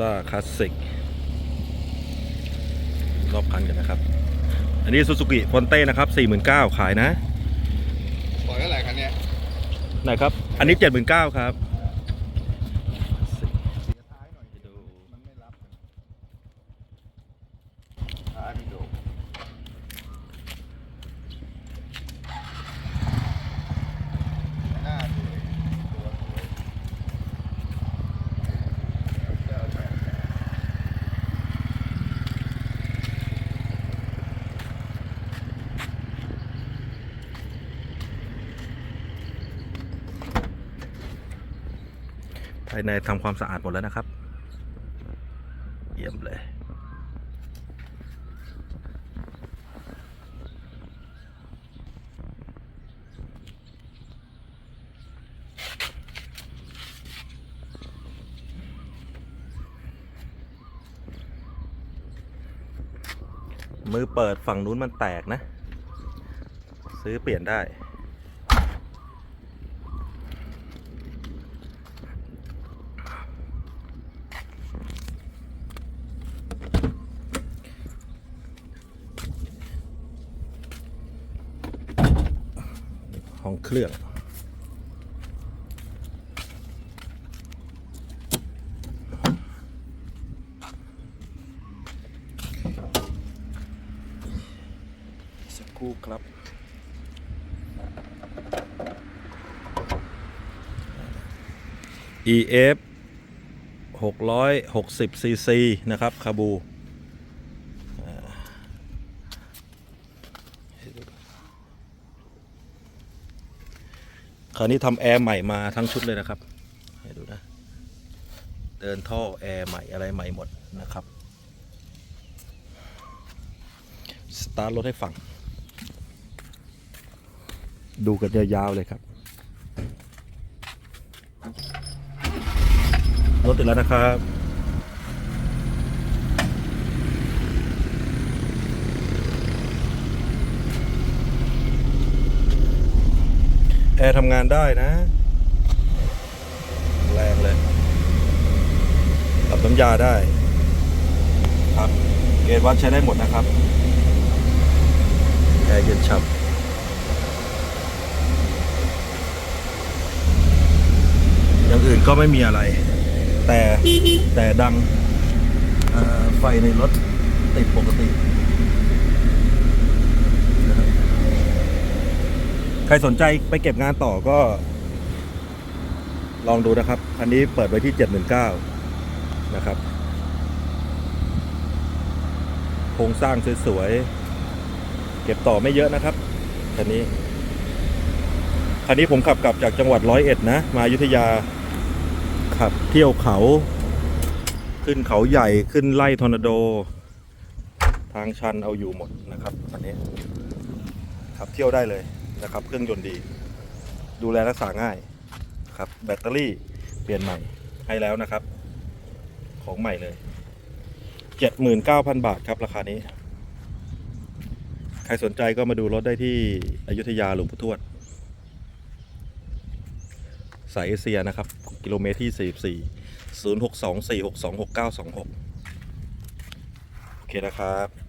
ล่าคลาสสิกรอบคันกันนะครับ อันนี้ซูซูกิฟอนเต้นะครับ49,000ขายนะ ปล่อยเท่าไหร่คันเนี้ยไหนครับ อันนี้79,000ครับ เสียท้ายหน่อยดูมันไม่รับท้ายไม่ดูหน้าสวยตัวสวยเจ้าแม่ ภายในทำความสะอาดหมดแล้วนะครับ เยี่ยมเลย มือเปิดฝั่งนู้นมันแตกนะ ซื้อเปลี่ยนได้ ห้องเครื่อง สักครู่ครับ EF 660 cc นะครับคาบูอ่า คราวนี้ทำแอร์ใหม่มาทั้งชุดเลยนะครับให้ดูนะ เดินท่อแอร์ใหม่อะไรใหม่หมดนะครับสตาร์ทรถให้ฟัง ดูกันยาวๆเลยครับ รถติดแล้วนะครับ แอร์ทำงานได้นะ แรงเลยปรับน้ำยาได้ ครับ เกรดวัดใช้ได้หมดนะครับ แอร์เย็นฉ่ำอย่างอื่นก็ไม่มีอะไร แต่แต่ดังเอ่อไฟในรถติดปกตินะครับ ใครสนใจไปเก็บงานต่อก็ ลองดูนะครับคันนี้เปิดไว้ที่79,000นะครับ โครงสร้างสวยๆ เก็บต่อไม่เยอะนะครับคันนี้ คันนี้ผมขับกลับจากจังหวัดร้อยเอ็ดนะ มาอยุธยา ขับเที่ยวเขา ขึ้นเขาใหญ่ขึ้นไล่ทอร์นาโด ทางชันเอาอยู่หมดนะครับคันนี้ ขับเที่ยวได้เลย นะครับ เครื่องยนต์ดี ดูแลรักษาง่ายครับ แบตเตอรี่เปลี่ยนใหม่ให้แล้วนะครับ ของใหม่เลย 79,000 บาทครับราคานี้ ใครสนใจก็มาดูรถได้ที่อยุธยาหลวงปู่ทวด สายเอเชียนะครับ กิโลเมตรที่ 44 062 462 6926 โอเคนะครับ